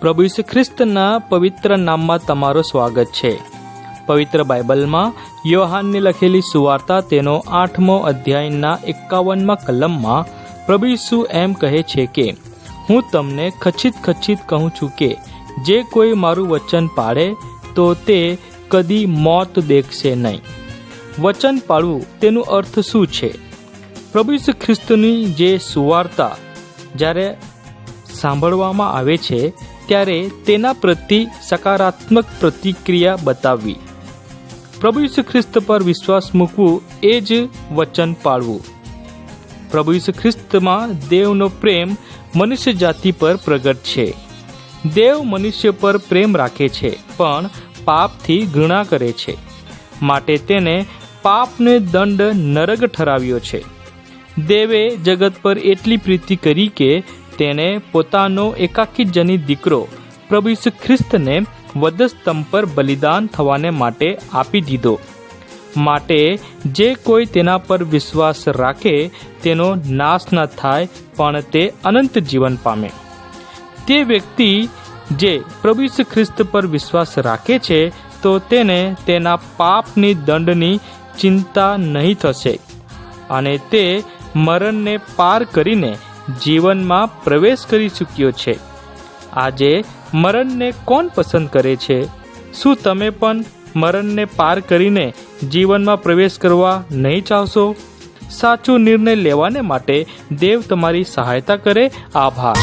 પ્રભુ ઈસુ ખ્રિસ્તના પવિત્ર નામમાં તમારું સ્વાગત છે. પવિત્ર બાઇબલમાં યોહાનની લખેલી સુવાર્તા તેનો આઠમો અધ્યાયના એકાવનમાં કલમમાં પ્રભુ ઈસુ એમ કહે છે કે, હું તમને ખચિત ખચિત કહું છું કે, જે કોઈ મારું વચન પાડે, તો તે કદી મોત દેખશે નહીં. વચન પાળવું તેનું અર્થ શું છે? પ્રભુ ઈસુ ખ્રિસ્તની જે સુવાર્તા જ્યારે સાંભળવામાં આવે છે ત્યારે તેના પ્રત્યે સકારાત્મક પ્રતિક્રિયા બતાવવી. પ્રભુ ઈસુ ખ્રિસ્ત પર વિશ્વાસ મૂકવું એ જ વચન પાળવું. પ્રભુ ઈસુ ખ્રિસ્તમાં દેવનો પ્રેમ મનુષ્ય જાતિ પર પ્રગટ છે. દેવ મનુષ્ય પર પ્રેમ રાખે છે, પણ પાપથી ઘૃણા કરે છે. માટે તેને પાપને દંડ નરક ઠરાવ્યો છે. દેવે જગત પર એટલી પ્રીતિ કરી કે તેને પોતાનો એકાકી જની દીકરો પ્રભુ ઈસુ ખ્રિસ્તને વધસ્તંભ પર બલિદાન થવાને માટે આપી દીધો. માટે જે કોઈ તેના પર વિશ્વાસ રાખે તેનો નાશ ન થાય, પણ તે અનંત જીવન પામે. તે વ્યક્તિ જે પ્રભુ ઈસુ ખ્રિસ્ત પર વિશ્વાસ રાખે છે, તો તેને તેના પાપની દંડની ચિંતા નહીં થશે. અને તે મરણને પાર કરીને જીવનમાં પ્રવેશ કરી ચૂક્યો છે. આજે મરણને કોણ પસંદ કરે છે? શું તમે પણ મરણને પાર કરીને જીવનમાં પ્રવેશ કરવા નહીં ચાહશો સાચો નિર્ણય લેવાને માટે દેવ તમારી સહાયતા કરે. આભાર.